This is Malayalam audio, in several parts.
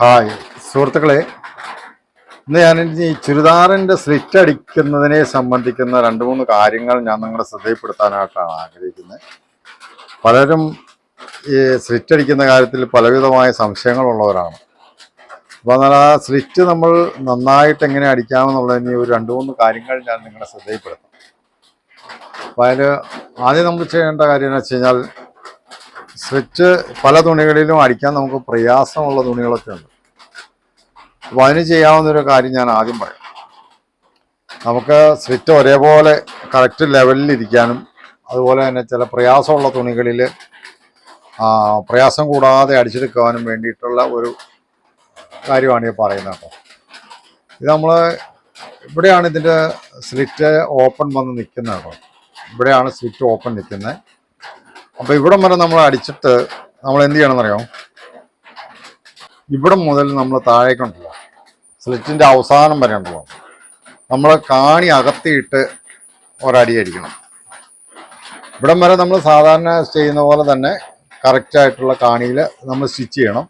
ഹായ്. സുഹൃത്തുക്കളെ ഇന്ന് ഞാൻ ഈ ചുരിദാറിന്റെ സ്ലിറ്റ് അടിക്കുന്നതിനെ സംബന്ധിക്കുന്ന രണ്ട് മൂന്ന് കാര്യങ്ങൾ ഞാൻ നിങ്ങളെ ശ്രദ്ധയിൽപ്പെടുത്താനായിട്ടാണ് ആഗ്രഹിക്കുന്നത്. പലരും ഈ സ്ലിറ്റ് അടിക്കുന്ന കാര്യത്തിൽ പലവിധമായ സംശയങ്ങളുള്ളവരാണ്. അപ്പോൾ എന്നാൽ ആ സ്ലിറ്റ് നമ്മൾ നന്നായിട്ട് എങ്ങനെ അടിക്കാമെന്നുള്ളതിന് ഒരു രണ്ട് മൂന്ന് കാര്യങ്ങൾ ഞാൻ നിങ്ങളെ ശ്രദ്ധയിൽപ്പെടുത്താം. അപ്പോൾ അതിൽ ആദ്യം നമ്മൾ ചെയ്യേണ്ട കാര്യം എന്ന് വെച്ച് കഴിഞ്ഞാൽ സ്വിച്ച് പല തുണികളിലും അടിക്കാൻ നമുക്ക് പ്രയാസമുള്ള തുണികളൊക്കെ ഉണ്ട്. അപ്പോൾ അതിന് ചെയ്യാവുന്ന ഒരു കാര്യം ഞാൻ ആദ്യം പറയാം. നമുക്ക് സ്വിച്ച് ഒരേപോലെ കറക്റ്റ് ലെവലിൽ ഇരിക്കാനും അതുപോലെ തന്നെ ചില പ്രയാസമുള്ള തുണികളിൽ പ്രയാസം കൂടാതെ അടിച്ചെടുക്കാനും വേണ്ടിയിട്ടുള്ള ഒരു കാര്യമാണ് ഈ പറയുന്നത് കേട്ടോ. ഇത് നമ്മൾ ഇവിടെയാണ് ഇതിന്റെ സ്ലിറ്റ് ഓപ്പൺ വന്ന് നിൽക്കുന്നത് കേട്ടോ. ഇവിടെയാണ് സ്ലിറ്റ് ഓപ്പൺ നിൽക്കുന്നത്. അപ്പോൾ ഇവിടം വരെ നമ്മൾ അടിച്ചിട്ട് നമ്മൾ എന്ത് ചെയ്യണം അറിയോ ഇവിടം മുതൽ നമ്മൾ താഴേക്കുണ്ടല്ലോ സ്ലിറ്റിന്റെ അവസാനം വരെ ഉണ്ടല്ലോ നമ്മൾ കാണി അകത്തിയിട്ട് ഒരടി അടിക്കണം. ഇവിടം വരെ നമ്മൾ സാധാരണ ചെയ്യുന്ന പോലെ തന്നെ കറക്റ്റ് ആയിട്ടുള്ള കാണിയിൽ നമ്മൾ സ്റ്റിച്ച് ചെയ്യണം.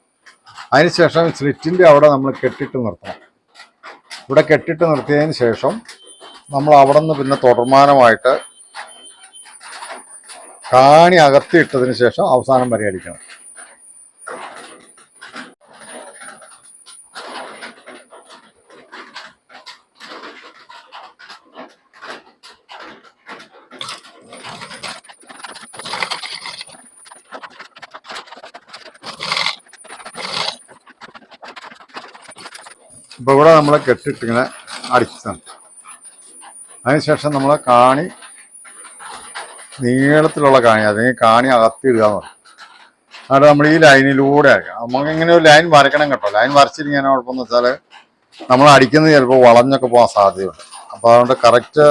അതിനുശേഷം സ്ലിറ്റിന്റെ അവിടെ നമ്മൾ കെട്ടിട്ട് നിർത്തണം. ഇവിടെ കെട്ടിട്ട് നിർത്തിയതിന് ശേഷം നമ്മൾ അവിടെ നിന്ന് പിന്നെ തുടർമാനമായിട്ട് കാണി അകത്തിയിട്ടതിന് ശേഷം അവസാനം വരെ അടിക്കണം. ഇപ്പൊ ഇവിടെ നമ്മൾ കെട്ടിട്ടിങ്ങനെ അടിച്ചതാണ്. അതിനുശേഷം നമ്മൾ കാണി നീളത്തിലുള്ള കാണി അല്ലെങ്കിൽ കാണി അകത്തിടുക എന്ന് അത് നമ്മൾ ഈ ലൈനിലൂടെ അടിക്കണം നമുക്ക് ഇങ്ങനെ ഒരു ലൈൻ വരയ്ക്കണം കേട്ടോ. ലൈൻ വരച്ചിരിക്കാൻ കുഴപ്പമെന്ന് വെച്ചാൽ നമ്മൾ അടിക്കുന്നത് ചിലപ്പോൾ വളഞ്ഞൊക്കെ പോകാൻ സാധ്യതയുണ്ട്. അപ്പോൾ അതുകൊണ്ട് കറക്റ്റ്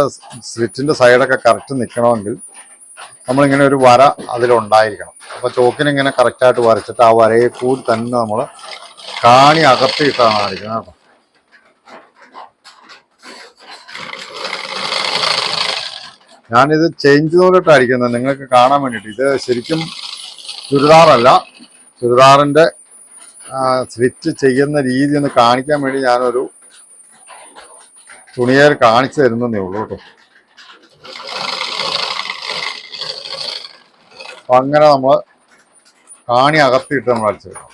സ്ലിറ്റിന്റെ സൈഡൊക്കെ കറക്റ്റ് നിൽക്കണമെങ്കിൽ നമ്മളിങ്ങനെ ഒരു വര അതിലുണ്ടായിരിക്കണം. അപ്പോൾ ചോക്കിനിങ്ങനെ കറക്റ്റായിട്ട് വരച്ചിട്ട് ആ വരയെ കൂടി തന്നെ നമ്മൾ കാണി അകത്തിയിട്ടാണ് അടിക്കുന്നത് കേട്ടോ. ഞാനിത് ചേഞ്ച് നൂലിട്ട് നിങ്ങൾക്ക് കാണാൻ വേണ്ടിയിട്ട്. ഇത് ശരിക്കും ചുരിദാറല്ല. ചുരിദാറിന്റെ സ്റ്റിച്ച് ചെയ്യുന്ന രീതി ഒന്ന് കാണിക്കാൻ വേണ്ടി ഞാനൊരു തുണിയേൽ കാണിച്ചു തരുന്നതേ ഉള്ളൂ കേട്ടോ. അപ്പം അങ്ങനെ നമ്മൾ കാണി അകത്തിയിട്ട് നമ്മൾ അടിച്ചെടുക്കണം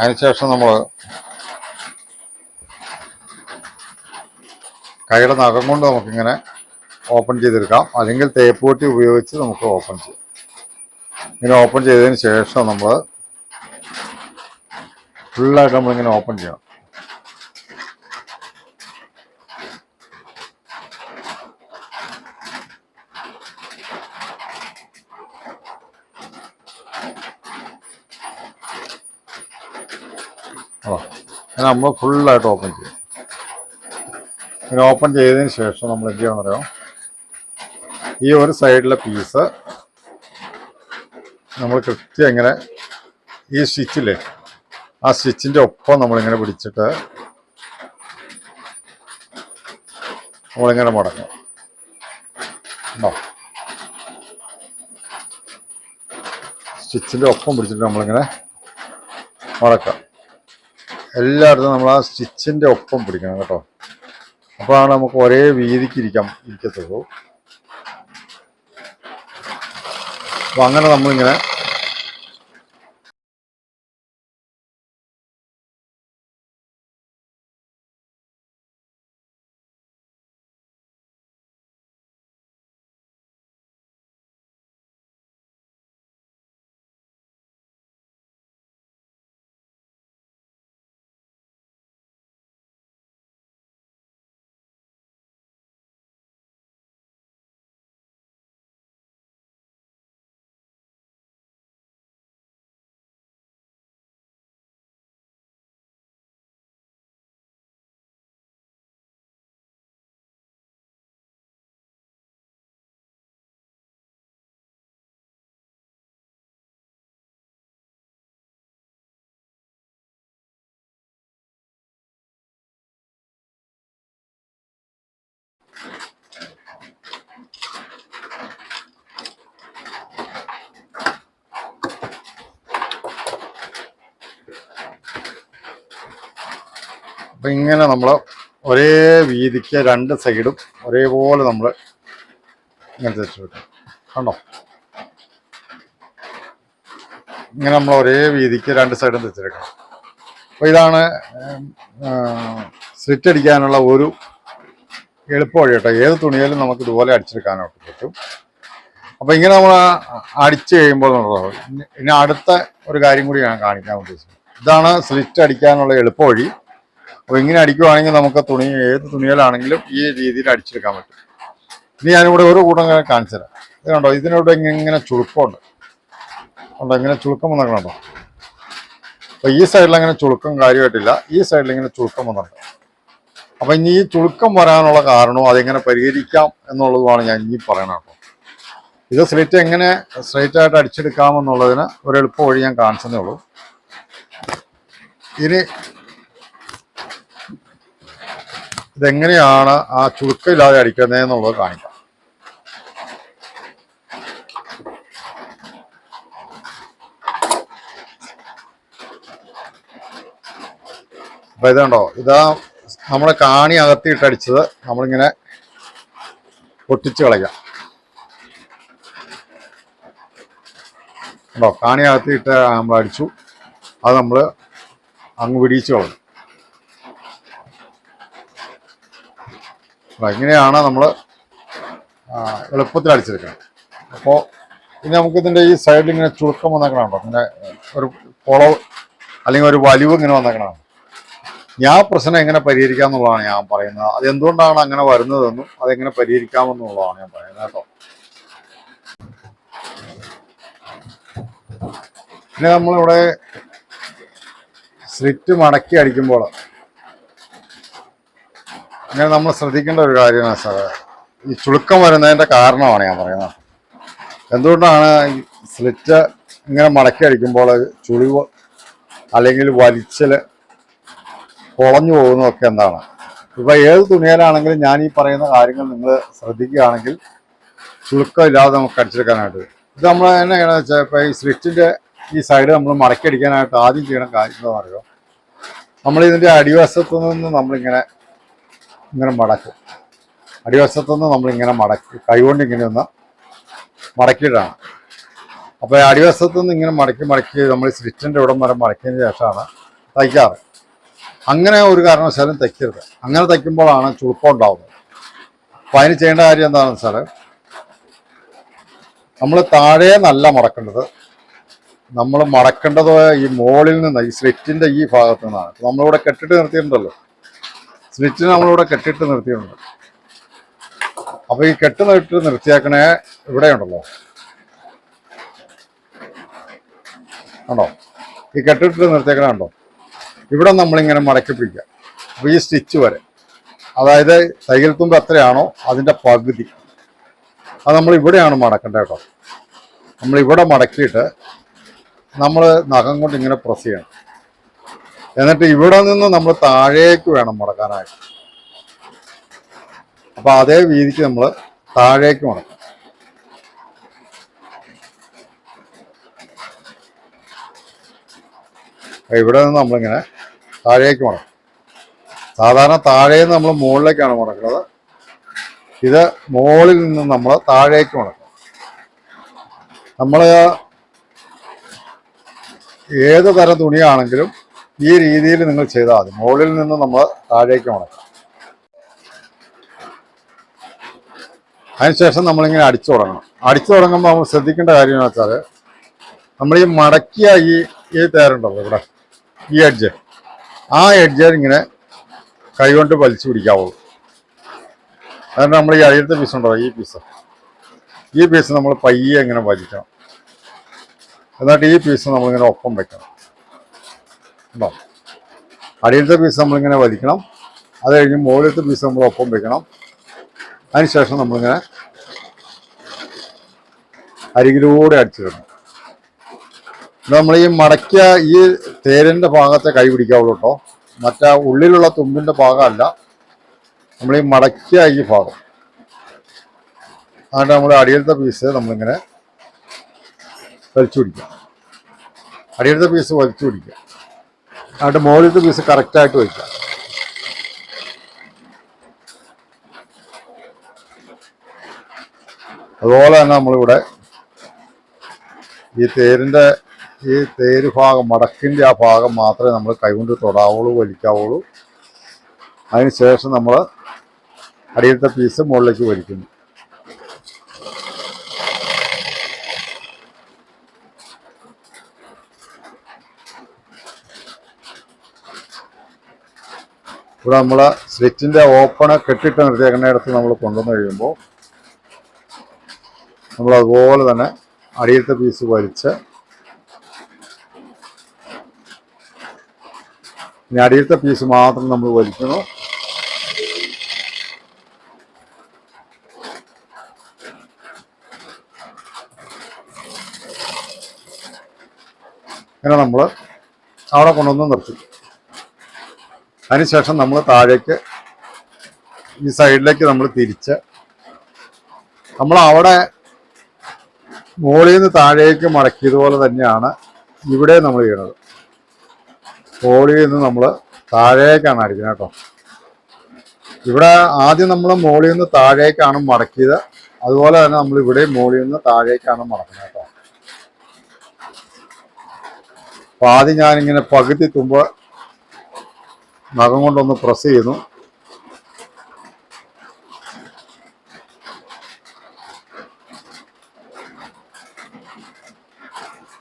അതിനുശേഷം നമ്മൾ കൈയുടെ നഖം കൊണ്ട് നമുക്കിങ്ങനെ ഓപ്പൺ ചെയ്തെടുക്കാം. അല്ലെങ്കിൽ തേപ്പ് പൊട്ടി ഉപയോഗിച്ച് നമുക്ക് ഓപ്പൺ ചെയ്യാം. ഇങ്ങനെ ഓപ്പൺ ചെയ്തതിന് ശേഷം നമ്മൾ ഫുള്ളായിട്ട് നമ്മളിങ്ങനെ ഓപ്പൺ ചെയ്യണം. നമ്മൾ ഫുള്ളായിട്ട് ഓപ്പൺ ചെയ്യും ഇങ്ങനെ ഓപ്പൺ ചെയ്തതിന് ശേഷം നമ്മൾ എന്ത് അറിയാം ഈ ഒരു സൈഡിലെ പീസ് നമ്മൾ കൃത്യം ഇങ്ങനെ ഈ സ്റ്റിച്ചില്ലേ ആ സ്റ്റിച്ചിന്റെ ഒപ്പം നമ്മളിങ്ങനെ പിടിച്ചിട്ട് നമ്മളിങ്ങനെ മടങ്ങും. ഉണ്ടോ സ്റ്റിച്ചിന്റെ ഒപ്പം പിടിച്ചിട്ട് നമ്മളിങ്ങനെ മടക്കാം. എല്ലായിടത്തും നമ്മൾ ആ സ്റ്റിച്ചിന്റെ ഒപ്പം പിടിക്കണം കേട്ടോ. അപ്പോഴാണ് നമുക്ക് ഒരേ വീതിക്ക് ഇരിക്കാം. ഇരിക്കത്തുള്ളൂ. അപ്പം അങ്ങനെ നമ്മളിങ്ങനെ അപ്പം ഇങ്ങനെ നമ്മൾ ഒരേ വീതിക്ക് രണ്ട് സൈഡും ഒരേപോലെ നമ്മൾ ഇങ്ങനെ തിരിച്ചു വെക്കണം കണ്ടോ? ഇങ്ങനെ നമ്മൾ ഒരേ വീതിക്ക് രണ്ട് സൈഡും തെച്ചെടുക്കണം അപ്പോൾ ഇതാണ് സ്ലിറ്റ് അടിക്കാനുള്ള ഒരു എളുപ്പ വഴി കേട്ടോ. ഏത് തുണിയാലും നമുക്ക് ഇതുപോലെ അടിച്ചെടുക്കാനായിട്ട് പറ്റും. അപ്പോൾ ഇങ്ങനെ നമ്മൾ അടിച്ച് കഴിയുമ്പോൾ ഇനി- അടുത്ത ഒരു കാര്യം കൂടി ഞാൻ കാണിക്കാൻ ഉദ്ദേശിക്കുന്നത് ഇതാണ് സ്ലിറ്റ് അടിക്കാനുള്ള എളുപ്പ വഴി അപ്പോൾ ഇങ്ങനെ അടിക്കുവാണെങ്കിൽ നമുക്ക് തുണി ഏത് തുണിയിലാണെങ്കിലും ഈ രീതിയിൽ അടിച്ചെടുക്കാൻ പറ്റും. ഇനി ഞാനിവിടെ ഒരു കൂട്ടം കാണിച്ചു തരാം. ഇത് കണ്ടോ? ഇതിനോട് ഇങ്ങനെ ചുളുക്കമുണ്ട് ഉണ്ടോ ഇങ്ങനെ ചുളുക്കം വന്നിട്ടുണ്ടോ അപ്പൊ ഈ സൈഡിൽ അങ്ങനെ ചുളുക്കം കാര്യമായിട്ടില്ല. ഈ സൈഡിൽ ഇങ്ങനെ ചുളുക്കം വന്നിട്ടുണ്ട്. അപ്പൊ ഇനി ഈ ചുളുക്കം വരാനുള്ള കാരണവും അതെങ്ങനെ പരിഹരിക്കാം എന്നുള്ളതുമാണ് ഞാൻ ഇനി പറയണം ഇത് സ്ലിറ്റ് എങ്ങനെ സ്ട്രൈറ്റ് ആയിട്ട് അടിച്ചെടുക്കാമെന്നുള്ളതിന് ഒരു എളുപ്പ വഴി ഞാൻ കാണിച്ചതേ ഉള്ളൂ. ഇനി ഇതെങ്ങനെയാണ് ആ ചുളുക്കമില്ലാതെ അടിക്കുന്നത് എന്നുള്ളത് കാണിക്കാം. അപ്പൊ ഇതുണ്ടോ ഇതാ നമ്മളെ കാണി അകത്തിയിട്ടടിച്ചത് നമ്മളിങ്ങനെ പൊട്ടിച്ച് കളയാം ഉണ്ടോ കാണി അകത്തിയിട്ട് നമ്മൾ അടിച്ചു അത് നമ്മൾ അങ്ങ് പിടിച്ചു കളഞ്ഞു. അപ്പൊ ഇങ്ങനെയാണ് നമ്മൾ എളുപ്പത്തിൽ അടിച്ചെടുക്കുന്നത്. അപ്പോൾ ഇനി നമുക്ക് ഇതിന്റെ ഈ സൈഡിൽ ഇങ്ങനെ ചുരുക്കം വന്നേക്കണോ ഇങ്ങനെ ഒരു കുളവ് അല്ലെങ്കിൽ ഒരു വലിവ് ഇങ്ങനെ വന്നേക്കണോ ഞാൻ പ്രശ്നം എങ്ങനെ പരിഹരിക്കാം എന്നുള്ളതാണ് ഞാൻ പറയുന്നത്. അത് എന്തുകൊണ്ടാണ് അങ്ങനെ വരുന്നതെന്നും അതെങ്ങനെ പരിഹരിക്കാമെന്നുള്ളതാണ് ഞാൻ പറയുന്നത് കേട്ടോ. പിന്നെ നമ്മളിവിടെ സ്ലിറ്റ് മടക്കി അടിക്കുമ്പോൾ ഇങ്ങനെ നമ്മൾ ശ്രദ്ധിക്കേണ്ട ഒരു കാര്യമാണ് സാറേ. ഈ ചുളുക്കം വരുന്നതിന്റെ കാരണമാണ് ഞാൻ പറയുന്നത്. എന്തുകൊണ്ടാണ് ഈ സ്ലിറ്റ് ഇങ്ങനെ മടക്കി അടിക്കുമ്പോൾ ചുളിവ് അല്ലെങ്കിൽ വലിച്ചൽ പൊളഞ്ഞു പോകുന്നതൊക്കെ എന്താണ്? ഇപ്പോൾ ഏത് തുണിയിലാണെങ്കിലും ഞാൻ ഈ പറയുന്ന കാര്യങ്ങൾ നിങ്ങൾ ശ്രദ്ധിക്കുകയാണെങ്കിൽ ചുളുക്കം ഇല്ലാതെ നമുക്ക് അടിച്ചെടുക്കാനായിട്ട് ഇത് നമ്മൾ എന്നെ ചെയ്യണമെന്ന് വെച്ചാൽ ഇപ്പോൾ ഈ സ്ലിറ്റിന്റെ ഈ സൈഡ് നമ്മൾ മടക്കി അടിക്കാനായിട്ട് ആദ്യം ചെയ്യണം കാര്യം എന്താണെന്ന് നമ്മളിതിന്റെ നമ്മൾ അടിവശത്തു നിന്ന് നമ്മളിങ്ങനെ ഇങ്ങനെ മടക്കും. അടിവശത്തുനിന്ന് നമ്മളിങ്ങനെ മടക്കി കൈകൊണ്ട് ഇങ്ങനെ ഒന്ന് മടക്കിയിട്ടാണ് അപ്പോൾ അടിവശത്തു ഇങ്ങനെ മടക്കി മടക്കി നമ്മൾ സ്റ്റിച്ചിന്റെ ഇവിടം വരെ മടക്കിയതിന് ശേഷമാണ് തയ്ക്കാറ്. അങ്ങനെ ഒരു കാരണവശാലും തയ്ക്കരുത്. അങ്ങനെ തയ്ക്കുമ്പോഴാണ് ചുളുപ്പം ഉണ്ടാവുന്നത്. അപ്പം അതിന് ചെയ്യേണ്ട കാര്യം എന്താണെന്ന് വെച്ചാൽ നമ്മൾ താഴെ നല്ല മടക്കേണ്ടത് നമ്മൾ മടക്കേണ്ടത് ഈ മോളിൽ നിന്ന് ഈ സ്ലിറ്റിന്റെ ഈ ഭാഗത്തു നിന്നാണ്. നമ്മളിവിടെ കെട്ടിട്ട് നിർത്തിയിട്ടുണ്ടല്ലോ. സ്ലിറ്റിന് നമ്മളിവിടെ കെട്ടിട്ട് നിർത്തിയിട്ടുണ്ട്. അപ്പൊ ഈ കെട്ട് നിട്ട് നിർത്തിയാക്കണേ ഇവിടെ ഉണ്ടല്ലോ കണ്ടോ? ഈ കെട്ടിട്ട് നിർത്തിയേക്കണ കണ്ടോ? ഇവിടെ നമ്മളിങ്ങനെ മടക്കി പിടിക്കുക അപ്പൊ ഈ സ്റ്റിച്ച് വരെ. അതായത് തയ്യൽ തുമ്പ് എത്രയാണോ അതിന്റെ പകുതി. അത് നമ്മൾ ഇവിടെയാണ് മടക്കേണ്ടത് കേട്ടോ. നമ്മൾ ഇവിടെ മടക്കിയിട്ട് നമ്മൾ നഖം കൊണ്ട് ഇങ്ങനെ പ്രസ് ചെയ്യണം. എന്നിട്ട് ഇവിടെ നിന്ന് നമ്മൾ താഴേക്ക് വേണം മുടക്കാനായിട്ട്. അപ്പൊ അതേ വീതിക്ക് നമ്മൾ താഴേക്ക് മുടക്കാം. ഇവിടെ നിന്ന് നമ്മളിങ്ങനെ താഴേക്ക് മുടക്കും. സാധാരണ താഴേന്ന് നമ്മൾ മുകളിലേക്കാണ് മുടക്കുന്നത്. ഇത് മുകളിൽ നിന്ന് നമ്മൾ താഴേക്ക് മുടക്കും. നമ്മൾ ഏത് തരം തുണിയാണെങ്കിലും ഈ രീതിയിൽ നിങ്ങൾ ചെയ്താൽ മതി. മുകളിൽ നിന്ന് നമ്മൾ താഴേക്ക് മടക്കും അതിനുശേഷം നമ്മളിങ്ങനെ അടിച്ചു തുടങ്ങണം. അടിച്ചു തുടങ്ങുമ്പോൾ നമ്മൾ ശ്രദ്ധിക്കേണ്ട കാര്യം എന്ന് വെച്ചാൽ നമ്മൾ ഈ മടക്കിയ ഈ ഈ തേരുണ്ടല്ലോ ഇവിടെ ഈ എഡ്ജ് ആ എഡ്ജ് ഇങ്ങനെ കൈകൊണ്ട് വലിച്ചു പിടിക്കാവുള്ളൂ. അതുകൊണ്ട് നമ്മൾ ഈ അടിയത്തെ പീസ് ഉണ്ടോ ഈ പീസ് ഈ പീസ് നമ്മൾ പയ്യെ ഇങ്ങനെ വലിക്കണം. എന്നിട്ട് ഈ പീസ് നമ്മളിങ്ങനെ ഒപ്പം വെക്കണം. ഉണ്ടോ? അടിയിലത്തെ പീസ് നമ്മളിങ്ങനെ വലിക്കണം. അത് കഴിഞ്ഞ് മുകളിലത്തെ പീസ് നമ്മൾ ഒപ്പം വെക്കണം. അതിനുശേഷം നമ്മളിങ്ങനെ അരികിലൂടെ അടിച്ചിടണം നമ്മൾ ഈ മടക്കിയ ഈ തേരിന്റെ ഭാഗത്തെ കൈ പിടിക്കാവുള്ളൂ കേട്ടോ. മറ്റേ ഉള്ളിലുള്ള തുമ്പിന്റെ ഭാഗമല്ല. നമ്മൾ ഈ മടക്കിയ ഈ ഭാഗം. അതുകൊണ്ട് നമ്മൾ അടിയിലത്തെ പീസ് നമ്മളിങ്ങനെ വലിച്ചു പിടിക്കുക അടിയിലത്തെ പീസ് വലിച്ചു പിടിക്കുക അവിടെ മോളിലത്തെ പീസ് കറക്റ്റായിട്ട് വയ്ക്കുക അതുപോലെ തന്നെ നമ്മളിവിടെ ഈ തേരിന്റെ ഈ തേര് ഭാഗം മടക്കിന്റെ ആ ഭാഗം മാത്രമേ നമ്മൾ കൈകൊണ്ട് തൊടാവുള്ളൂ വലിക്കാവുള്ളൂ. അതിനുശേഷം നമ്മൾ അടിയിലത്തെ പീസ് മുകളിലേക്ക് വലിക്കുന്നു. ഇവിടെ നമ്മൾ സ്വിച്ചിന്റെ ഓപ്പണ് കെട്ടിട്ട് നിർത്തിയേക്കുന്നിടത്ത് നമ്മൾ കൊണ്ടുവന്ന് കഴിയുമ്പോൾ നമ്മൾ അതുപോലെ തന്നെ അടിയിലത്തെ പീസ് വലിച്ച് ഇനി അടിയിലത്തെ പീസ് മാത്രം നമ്മൾ വലിക്കുന്നു. ഇങ്ങനെ നമ്മൾ അവിടെ കൊണ്ടുവന്ന് നിർത്തി. അതിനുശേഷം നമ്മൾ താഴേക്ക് ഈ സൈഡിലേക്ക് നമ്മൾ തിരിച്ച് നമ്മൾ അവിടെ മുകളിൽ നിന്ന് താഴേക്ക് മടക്കിയതുപോലെ തന്നെയാണ് ഇവിടെ നമ്മൾ ചെയ്യണത്. മുകളിൽ നിന്ന് നമ്മൾ താഴേക്കാണ് അടിക്കുന്നത് കേട്ടോ. ഇവിടെ ആദ്യം നമ്മൾ മുകളിൽ നിന്ന് താഴേക്കാണ് മടക്കിയത്. അതുപോലെ തന്നെ നമ്മൾ ഇവിടെ മുകളിൽ നിന്ന് താഴേക്കാണ് മടക്കുന്നത് കേട്ടോ. അപ്പൊ ആദ്യം ഞാനിങ്ങനെ പകുതി തുമ്പ് നഖം കൊണ്ടൊന്ന് പ്രസ് ചെയ്യുന്നു.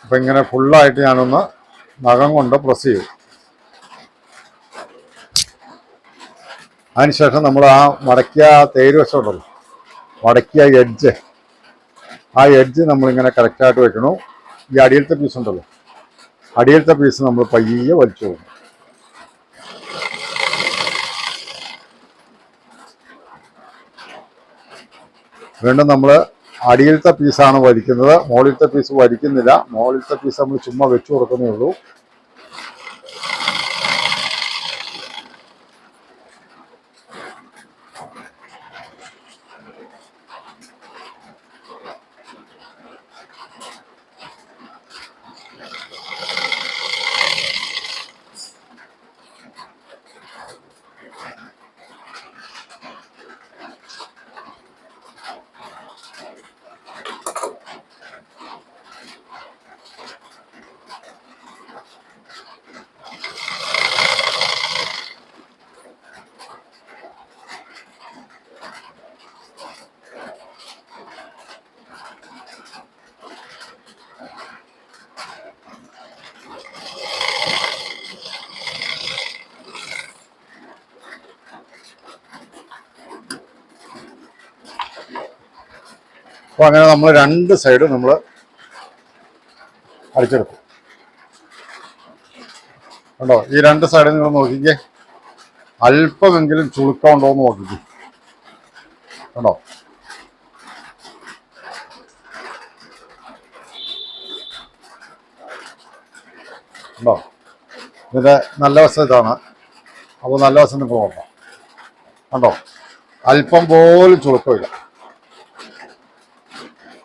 അപ്പൊ ഇങ്ങനെ ഫുള്ളായിട്ട് ഞാനൊന്ന് നഖം കൊണ്ട് പ്രസ് ചെയ്യും. അതിനുശേഷം നമ്മൾ ആ മടക്കിയ തേര് വശം ഉണ്ടല്ലോ മടക്കിയ എഡ്ജ് ആ എഡ്ജ് നമ്മളിങ്ങനെ കറക്റ്റായിട്ട് വെക്കണു. ഈ അടിയിലത്തെ പീസ് ഉണ്ടല്ലോ. അടിയിലത്തെ പീസ് നമ്മൾ പയ്യെ വലിച്ചു പോകും വീണ്ടും നമ്മൾ അടിയിലത്തെ പീസാണ് വലിക്കുന്നത്. മുകളിലത്തെ പീസ് വലിക്കുന്നില്ല. മുകളിലത്തെ പീസ് നമ്മൾ ചുമ്മാ വെച്ചു കൊടുക്കുന്നേ ഉള്ളൂ. അപ്പോൾ അങ്ങനെ നമ്മൾ രണ്ട് സൈഡും നമ്മൾ അടിച്ചെടുക്കും. കണ്ടോ? ഈ രണ്ട് സൈഡിൽ നിങ്ങൾ നോക്കിക്കേ. അല്പമെങ്കിലും ചുളുക്കമുണ്ടോ എന്ന് നോക്കിക്കേ. കണ്ടോ? ഉണ്ടോ ഇതിന്റെ നല്ല വശം ഇതാണ്. അപ്പോൾ നല്ല വശം നിങ്ങൾക്ക് നോക്കാം കണ്ടോ? അല്പം പോലും ചുളുക്കമില്ല.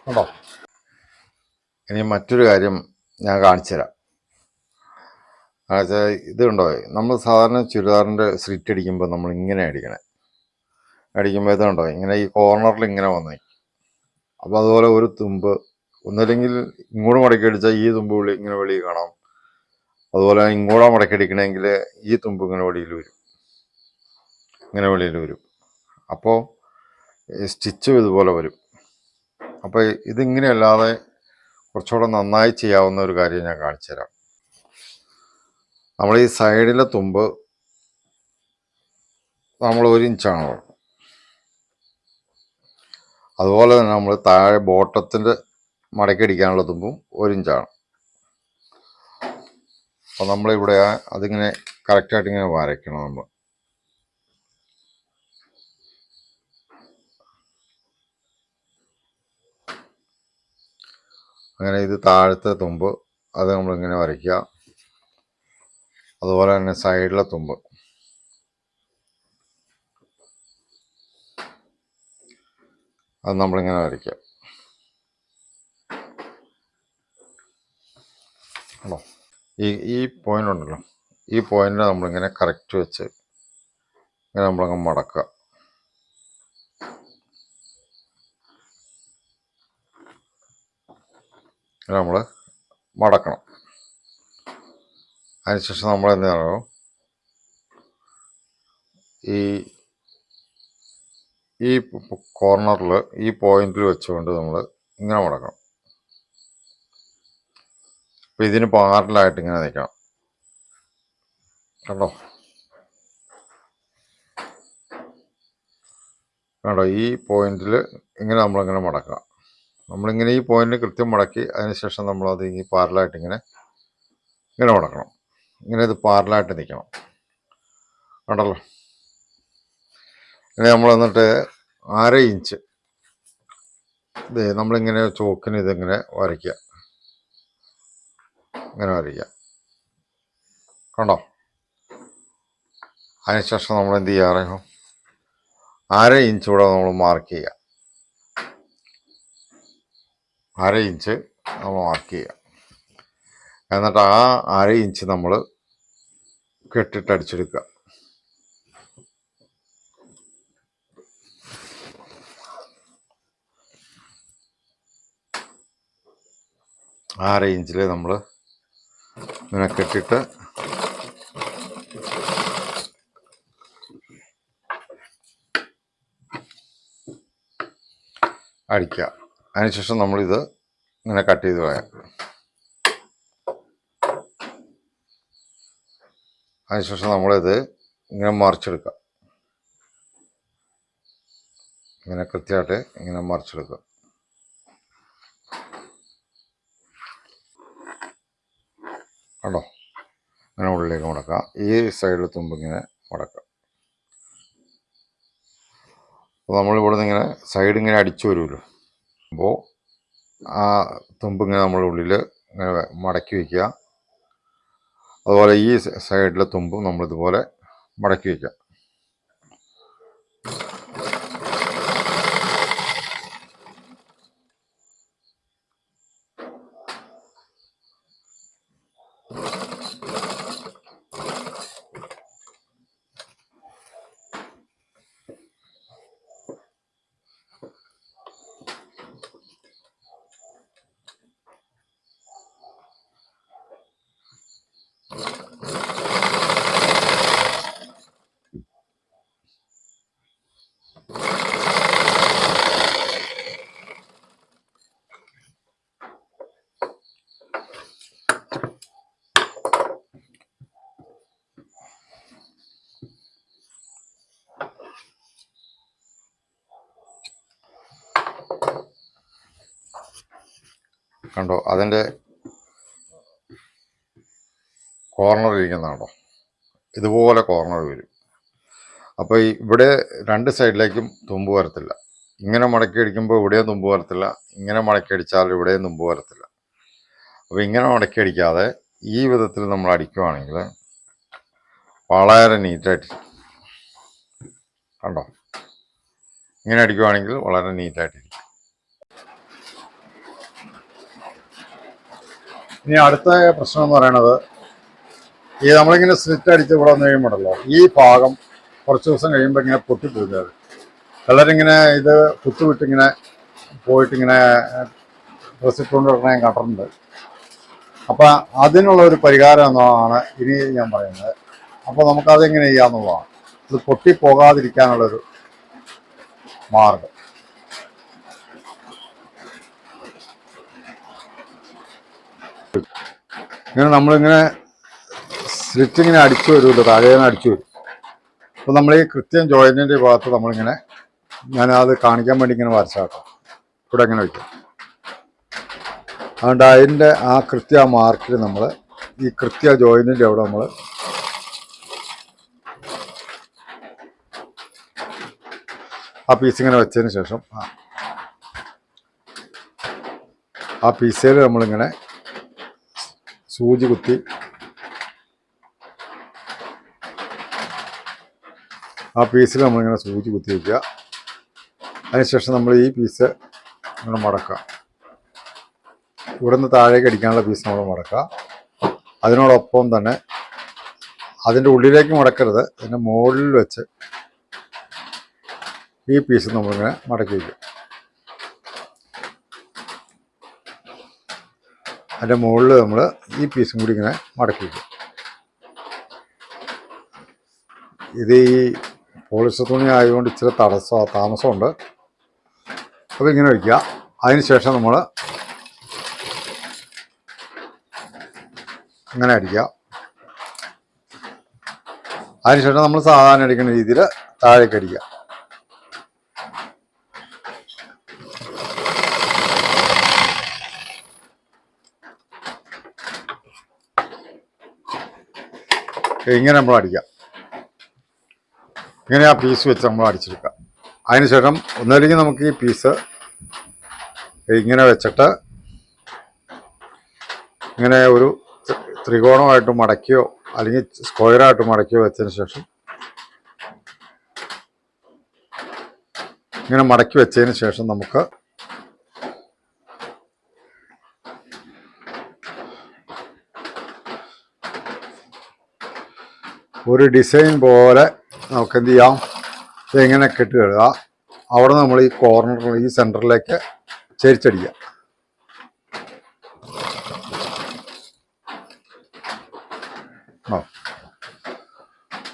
കണ്ടോ ഇനി മറ്റൊരു കാര്യം ഞാൻ കാണിച്ചു തരാം. ഇതുണ്ടോ നമ്മൾ സാധാരണ ചുരിദാറിന്റെ സ്ലിറ്റ് അടിക്കുമ്പോൾ നമ്മൾ ഇങ്ങനെ അടിക്കണേ. അടിക്കുമ്പോൾ ഇതുണ്ടോ ഇങ്ങനെ ഈ കോർണറിൽ ഇങ്ങനെ വന്നു. അപ്പോൾ അതുപോലെ ഒരു തുമ്പ് ഒന്നല്ലെങ്കിൽ ഇങ്ങോട്ട് മടക്കി അടിച്ചാൽ ഈ തുമ്പ് വിളി ഇങ്ങനെ വെളി കാണാം. അതുപോലെ ഇങ്ങോട്ട് മടക്കി അടിക്കണമെങ്കിൽ ഈ തുമ്പ് ഇങ്ങനെ വെളിയിൽ വരും. ഇങ്ങനെ വെളിയിൽ വരും. അപ്പോൾ സ്റ്റിച്ചും ഇതുപോലെ വരും. അപ്പോൾ ഇതിങ്ങനെയല്ലാതെ കുറച്ചുകൂടെ നന്നായി ചെയ്യാവുന്ന ഒരു കാര്യം ഞാൻ കാണിച്ചു തരാം. നമ്മൾ ഈ സൈഡിലെ തുമ്പ് നമ്മൾ ഒരു ഇഞ്ചാണ് അതുപോലെ തന്നെ നമ്മൾ താഴെ ബോട്ടത്തിന്റെ മടക്കടിക്കാനുള്ള തുമ്പും ഒരു ഇഞ്ചാണ്. അപ്പോൾ നമ്മളിവിടെ അതിങ്ങനെ കറക്റ്റായിട്ട് ഇങ്ങനെ വരയ്ക്കണം നമ്മൾ അങ്ങനെ ഇത് താഴത്തെ തുമ്പ് അത് നമ്മളിങ്ങനെ വരയ്ക്കുക. അതുപോലെ തന്നെ സൈഡിലെ തുമ്പ്. അത് നമ്മളിങ്ങനെ വരയ്ക്കുക. ആണോ? ഈ ഈ പോയിന്റ് ഉണ്ടല്ലോ. ഈ പോയിന്റ് നമ്മളിങ്ങനെ കറക്റ്റ് വെച്ച് ഇങ്ങനെ നമ്മളങ്ങ് മടക്കുക. നമ്മൾ മടക്കണം. അതിനുശേഷം നമ്മൾ എന്ത് ചെയ്യണം? ഈ ഈ കോർണറിൽ ഈ പോയിന്റിൽ വെച്ചുകൊണ്ട് നമ്മൾ ഇങ്ങനെ മടക്കണം. അപ്പം ഇതിന് പാരലായിട്ട് ഇങ്ങനെ നിൽക്കണം കണ്ടോ? കണ്ടോ? ഈ പോയിന്റിൽ ഇങ്ങനെ നമ്മളിങ്ങനെ മടക്കുക നമ്മളിങ്ങനെ ഈ പോയിന്റ് കൃത്യം മടക്കി അതിനുശേഷം നമ്മളത് ഈ പാരലായിട്ട് ഇങ്ങനെ ഇങ്ങനെ മടക്കണം ഇങ്ങനെ ഇത് പാരലായിട്ട് നിൽക്കണം കണ്ടല്ലോ? ഇനി നമ്മൾ എന്നിട്ട് അര ഇഞ്ച് ഇത് നമ്മളിങ്ങനെ ചോക്കിന് ഇതിങ്ങനെ വരയ്ക്കുക. ഇങ്ങനെ വരയ്ക്കുക. കണ്ടോ? അതിനുശേഷം നമ്മൾ എന്ത് ചെയ്യാറ് അര ഇഞ്ച് കൂടെ നമ്മൾ മാർക്ക് ചെയ്യുക. അര ഇഞ്ച് നമ്മൾ മാർക്ക് ചെയ്യുക എന്നിട്ട് ആ അര ഇഞ്ച് നമ്മൾ കെട്ടിട്ട് അടിച്ചെടുക്കുക. അര ഇഞ്ചിൽ നമ്മൾ ഇങ്ങനെ കെട്ടിട്ട് അടിക്കുക. അതിനുശേഷം നമ്മളിത് ഇങ്ങനെ കട്ട് ചെയ്ത് കളയാം. അതിനുശേഷം നമ്മളിത് ഇങ്ങനെ മറിച്ചെടുക്കുക ഇങ്ങനെ കൃത്യമായിട്ട് ഇങ്ങനെ മറിച്ചെടുക്കുക കണ്ടോ? ഇങ്ങനെ ഉള്ളിലേക്ക് മുടക്കാം. ഈ സൈഡിൽ തുമ്പ് ഇങ്ങനെ മുടക്കാം. അപ്പോൾ നമ്മളിവിടെ നിന്ന് ഇങ്ങനെ സൈഡ് ഇങ്ങനെ അടിച്ചു വരുമല്ലോ. അപ്പോൾ ആ തുമ്പ് ഇങ്ങനെ നമ്മൾ ഉള്ളിൽ ഇങ്ങനെ മടക്കി വയ്ക്കുക അതുപോലെ ഈ സൈഡിലെ തുമ്പും നമ്മളിതുപോലെ മടക്കി വയ്ക്കുക കണ്ടോ അതിന്റെ കോർണർ ഇരിക്കുന്നതാണോ? ഇതുപോലെ കോർണർ വരും. അപ്പോൾ ഇവിടെ രണ്ട് സൈഡിലേക്കും തുമ്പ് വരത്തില്ല. ഇങ്ങനെ മടക്കി അടിക്കുമ്പോൾ ഇവിടെയും തുമ്പ് വരത്തില്ല. ഇങ്ങനെ മടക്കി അടിച്ചാൽ ഇവിടെയും തുമ്പ് വരത്തില്ല. അപ്പോൾ ഇങ്ങനെ മടക്കി അടിക്കാതെ ഈ വിധത്തിൽ നമ്മൾ അടിക്കുവാണെങ്കിൽ വളരെ നീറ്റായിട്ട് കണ്ടോ? ഇങ്ങനെ അടിക്കുവാണെങ്കിൽ വളരെ നീറ്റായിട്ടിരിക്കും. ഇനി അടുത്ത പ്രശ്നം എന്ന് പറയുന്നത് ഈ നമ്മളിങ്ങനെ സ്ലിറ്റ് അടിച്ച് ഇവിടെ വന്ന് കഴിയുമ്പോഴല്ലോ ഈ ഭാഗം കുറച്ച് ദിവസം കഴിയുമ്പോൾ ഇങ്ങനെ പൊട്ടിപ്പോകുന്നത്. ചിലരിങ്ങനെ ഇത് കുത്തുവിട്ടിങ്ങനെ പോയിട്ടിങ്ങനെ ഡ്രസ്സിട്ടുകൊണ്ട് ഞാൻ കണ്ടിട്ടുണ്ട്. അപ്പം അതിനുള്ള ഒരു പരിഹാരം എന്നാണ് ഇനി ഞാൻ പറയുന്നത്. അപ്പോൾ നമുക്കതെങ്ങനെ ചെയ്യാമെന്നുള്ളതാണ് ഇത് പൊട്ടിപ്പോകാതിരിക്കാനുള്ളൊരു മാർഗം. ഇങ്ങനെ നമ്മളിങ്ങനെ സ്ലിറ്റ് ഇങ്ങനെ അടിച്ചു വരുമല്ലോ താഴേന്ന് അടിച്ചു വരും. അപ്പോൾ നമ്മൾ ഈ കൃത്യം ജോയിന്റിന്റെ ഭാഗത്ത് നമ്മളിങ്ങനെ ഞാൻ കാണിക്കാൻ വേണ്ടി ഇങ്ങനെ വരച്ചാട്ടോ. ഇവിടെ ഇങ്ങനെ വയ്ക്കും. അതുകൊണ്ട് അതിന്റെ ആ കൃത്യ മാർക്കിൽ നമ്മൾ ഈ കൃത്യ ജോയിന്റിന്റെ അവിടെ നമ്മൾ ആ പീസ് ഇങ്ങനെ വെച്ചതിന് ശേഷം ആ. പീസയിൽ നമ്മളിങ്ങനെ സൂചി കുത്തി ആ പീസിൽ നമ്മളിങ്ങനെ സൂചി കുത്തി വയ്ക്കുക അതിനുശേഷം നമ്മൾ ഈ പീസ് ഇങ്ങനെ മടക്കുക. ഇവിടുന്ന് താഴേക്ക് അടിക്കാനുള്ള പീസ് നമ്മൾ മടക്കുക. അതിനോടൊപ്പം തന്നെ അതിന്റെ ഉള്ളിലേക്ക് മടക്കരുത്. അതിന്റെ മുകളിൽ വെച്ച് ഈ പീസ് നമ്മളിങ്ങനെ മടക്കി വയ്ക്കും അതിന്റെ മുകളിൽ നമ്മൾ ഈ പീസും കൂടി ഇങ്ങനെ മടക്കി വയ്ക്കും ഇത് ഈ പോളിസ്റ്റർ തുണി ആയതുകൊണ്ട് ഇച്ചിരി തടസ്സം താമസമുണ്ട്. അപ്പോൾ ഇങ്ങനെ വയ്ക്കുക. അതിന് ശേഷം നമ്മൾ അങ്ങനെ അടിക്കുക. അതിനുശേഷം നമ്മൾ സാധാരണ അടിക്കുന്ന രീതിയിൽ താഴേക്ക് അടിക്കുക. ഇങ്ങനെ നമ്മൾ അടിക്കാം. ഇങ്ങനെ ആ പീസ് വെച്ച് നമ്മൾ അടിച്ചെടുക്കാം. അതിനുശേഷം ഒന്നല്ലെങ്കിൽ നമുക്ക് ഈ പീസ് ഇങ്ങനെ വെച്ചിട്ട് ഇങ്ങനെ ഒരു ത്രി- ത്രികോണമായിട്ട് മടക്കിയോ അല്ലെങ്കിൽ സ്ക്വയറായിട്ട് മടക്കിയോ വെച്ചതിന് ശേഷം ഇങ്ങനെ മടക്കി വെച്ചതിന് ശേഷം നമുക്ക് ഒരു ഡിസൈൻ പോലെ നമുക്ക് എന്ത് ചെയ്യാം എങ്ങനെ ഇങ്ങനെ കെട്ടുകഴുക അവിടെ നമ്മൾ ഈ കോർണർ ഈ സെന്ററിലേക്ക് ചേരിച്ചടിക്കുക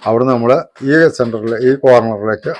അവിടെ നമ്മൾ ഈ സെന്ററിൽ ഈ കോർണറിലേക്ക്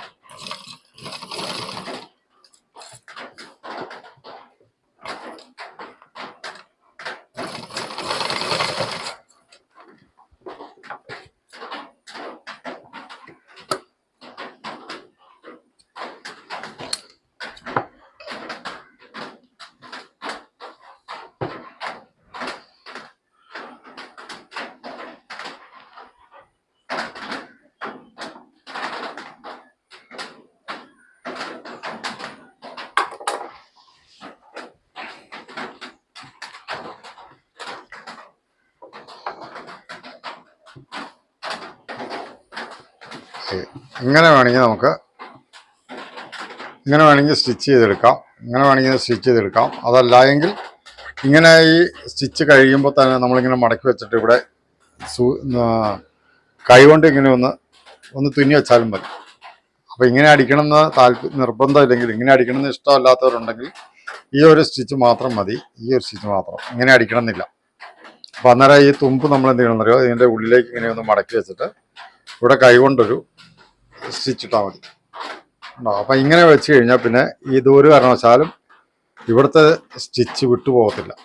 ഇങ്ങനെ വേണമെങ്കിൽ നമുക്ക് ഇങ്ങനെ വേണമെങ്കിൽ സ്റ്റിച്ച് ചെയ്തെടുക്കാം. ഇങ്ങനെ വേണമെങ്കിൽ സ്റ്റിച്ച് ചെയ്തെടുക്കാം. അതല്ല എങ്കിൽ ഇങ്ങനെ ഈ സ്റ്റിച്ച് കഴിയുമ്പോൾ തന്നെ നമ്മളിങ്ങനെ മടക്കി വെച്ചിട്ട് ഇവിടെ കൈകൊണ്ട് ഇങ്ങനെ ഒന്ന് ഒന്ന് തുന്നി വെച്ചാലും മതി. അപ്പോൾ ഇങ്ങനെ അടിക്കണമെന്ന് താല്പര്യം നിർബന്ധമില്ലെങ്കിൽ ഇങ്ങനെ അടിക്കണമെന്ന് ഇഷ്ടമല്ലാത്തവരുണ്ടെങ്കിൽ ഈ ഒരു സ്റ്റിച്ച് മാത്രം മതി. ഈ ഒരു സ്റ്റിച്ച് മാത്രം. ഇങ്ങനെ അടിക്കണമെന്നില്ല. അപ്പോൾ അന്നേരം ഈ തുമ്പ് നമ്മൾ എന്ത് ചെയ്യണമെന്നറിയോ? ഇതിന്റെ ഉള്ളിലേക്ക് ഇങ്ങനെ ഒന്ന് മടക്കി വെച്ചിട്ട് ഇവിടെ കൈകൊണ്ടൊരു സ്റ്റിച്ച് ഇട്ടാൽ മതി ഉണ്ടോ? അപ്പം ഇങ്ങനെ വെച്ച് കഴിഞ്ഞാൽ പിന്നെ ഈ ഒരു കാരണവശാലും ഇവിടുത്തെ സ്റ്റിച്ച് വിട്ടു പോകത്തില്ല.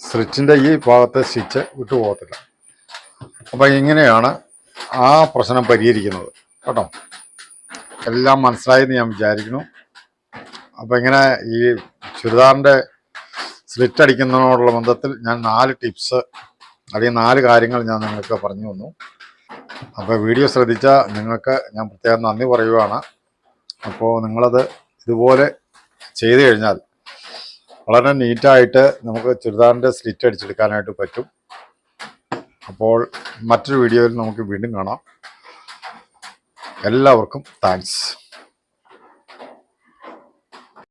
സ്റ്റിച്ചിന്റെ ഈ ഭാഗത്തെ സ്റ്റിച്ച് വിട്ടു പോകത്തില്ല. അപ്പം ഇങ്ങനെയാണ് ആ പ്രശ്നം പരിഹരിക്കുന്നത്. കേട്ടോ? എല്ലാം മനസ്സിലായെന്ന് ഞാൻ വിചാരിക്കുന്നു. അപ്പം ഇങ്ങനെ ഈ ചുരിദാറിന്റെ സ്ലിറ്റ് അടിക്കുന്നതിനോടുള്ള ബന്ധത്തിൽ ഞാൻ നാല് ടിപ്സ് അല്ലെങ്കിൽ നാല് കാര്യങ്ങൾ ഞാൻ നിങ്ങൾക്ക് പറഞ്ഞു തന്നു. അപ്പോൾ വീഡിയോ ശ്രദ്ധിച്ച നിങ്ങൾക്ക് ഞാൻ പ്രത്യേകം നന്ദി പറയുകയാണ് അപ്പോൾ നിങ്ങളത് ഇതുപോലെ ചെയ്തു കഴിഞ്ഞാൽ വളരെ നീറ്റായിട്ട് നമുക്ക് ചുരിദാറിന്റെ സ്ലിറ്റ് അടിച്ചെടുക്കാനായിട്ട് പറ്റും. അപ്പോൾ മറ്റൊരു വീഡിയോയിൽ നമുക്ക് വീണ്ടും കാണാം. എല്ലാവർക്കും താങ്ക്സ്.